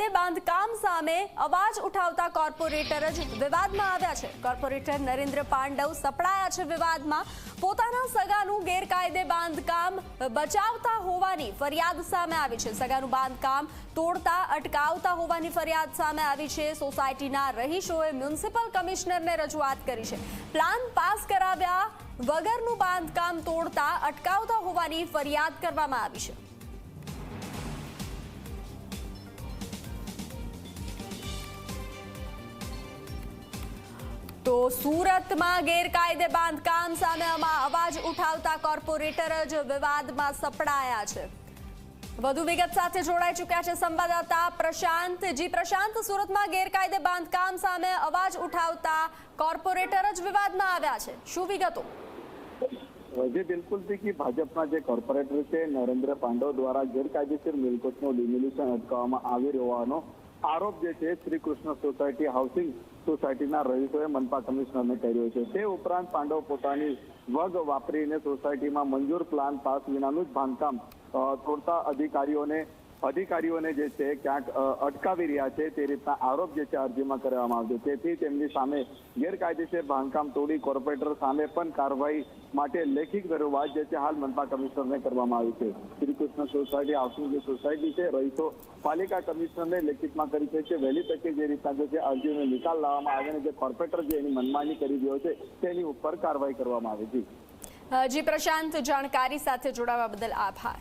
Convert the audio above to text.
ગેરકાયદે બાંધકામ સામે અવાજ ઉઠાવતા કોર્પોરેટર જ વિવાદમાં આવ્યા છે. કોર્પોરેટર નરેન્દ્ર પાંડવ સપડાયા છે વિવાદમાં. પોતાના સગાનું ગેરકાયદે બાંધકામ બચાવતા હોવાની ફરિયાદ સામે આવી છે. સગાનું બાંધકામ તોડતા, અટકાવતા હોવાની ફરિયાદ સામે આવી છે. સોસાયટીના રહીશોએ મ્યુનિસિપલ કમિશનરને રજૂઆત કરી છે. પ્લાન પાસ કરાવ્યા વગરનું બાંધકામ તોડતા, અટકાવતા હોવાની ફરિયાદ કરવામાં આવી છે. સુરતમાં ગેરકાયદે બાંધકામ સામે આમાં અવાજ ઉઠાવતા કોર્પોરેટર જ વિવાદમાં સપડાયા છે. વધુ વિગત સાથે જોડાઈ ચૂક્યા છે સંવાદદાતા પ્રશાંત. જી પ્રશાંત, સુરતમાં ગેરકાયદે બાંધકામ સામે અવાજ ઉઠાવતા કોર્પોરેટર જ વિવાદમાં આવ્યા છે. શું વિગતો? જે બિલકુલ ભાજપના જે કોર્પોરેટર છે, નરેન્દ્ર પાંડવ દ્વારા ગેરકાયદેસર મિલકતનું ડિમોલિશન અટકાવવામાં આવી રહ્યાનો આરોપ જે છે, શ્રી કૃષ્ણ સોસાયટી હાઉસિંગ સોસાયટીના રહીશોએ મનપા કમિશનરને કર્યો છે. તે ઉપરાંત પાંડવ પોતાની વગ વાપરીને સોસાયટીમાં મંજૂર પ્લાન પાસ વિનાનું જ બાંધકામ તોડતા અધિકારીઓને અધિકારીઓને જે છે ક્યાંક અટકાવી રહ્યા છે તે રીતના આરોપ જે છે અરજીમાં કરવામાં આવ્યો. તેથી તેમની સામે ગેરકાયદેસર બાંધકામ તોડી કોર્પોરેટર સામે પણ કાર્યવાહી માટે લેખિત રજૂઆત જે છે હાલ મનપા કમિશનરને કરવામાં આવી છે. શ્રી કૃષ્ણ સોસાયટી, હાઉસિંગ જે સોસાયટી છે, રહીશો, પાલિકા કમિશનરને લેખિતમાં કરી છે કે વહેલી તકે જે રીતના જે છે અરજીનો નિકાલ લાવવામાં આવે અને જે કોર્પોરેટર જે એની મનમાની કરી રહ્યો છે તેની ઉપર કાર્યવાહી કરવામાં આવે છે. જી, પ્રશાંત, જાણકારી સાથે જોડાવા બદલ આભાર.